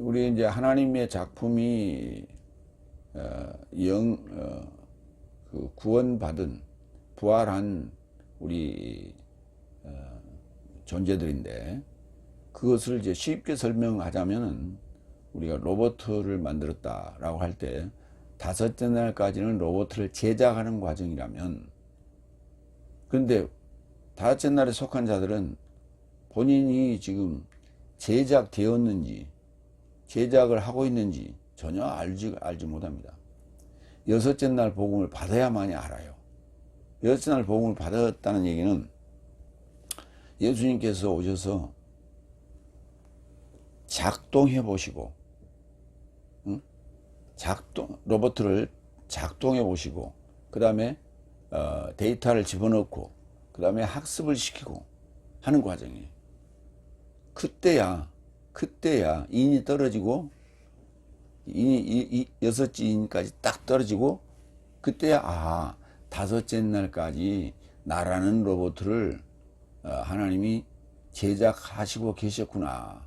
우리 이제 하나님의 작품이 어, 영, 어, 그 구원받은 부활한 우리 어, 존재들인데 그것을 이제 쉽게 설명하자면은 우리가 로봇을 만들었다라고 할 때 다섯째 날까지는 로봇을 제작하는 과정이라면 그런데 다섯째 날에 속한 자들은 본인이 지금 제작되었는지 제작을 하고 있는지 전혀 알지, 알지 못합니다. 여섯째 날 복음을 받아야만이 알아요. 여섯째 날 복음을 받았다는 얘기는 예수님께서 오셔서 작동해 보시고, 응? 작동, 로봇을 작동해 보시고, 그 다음에 어, 데이터를 집어넣고, 그 다음에 학습을 시키고 하는 과정이에요. 그때야, 그때야 인이 떨어지고, 인이 이, 이, 여섯째 인까지 딱 떨어지고, 그때야, 아, 다섯째 날까지 나라는 로봇을 어, 하나님이 제작하시고 계셨구나.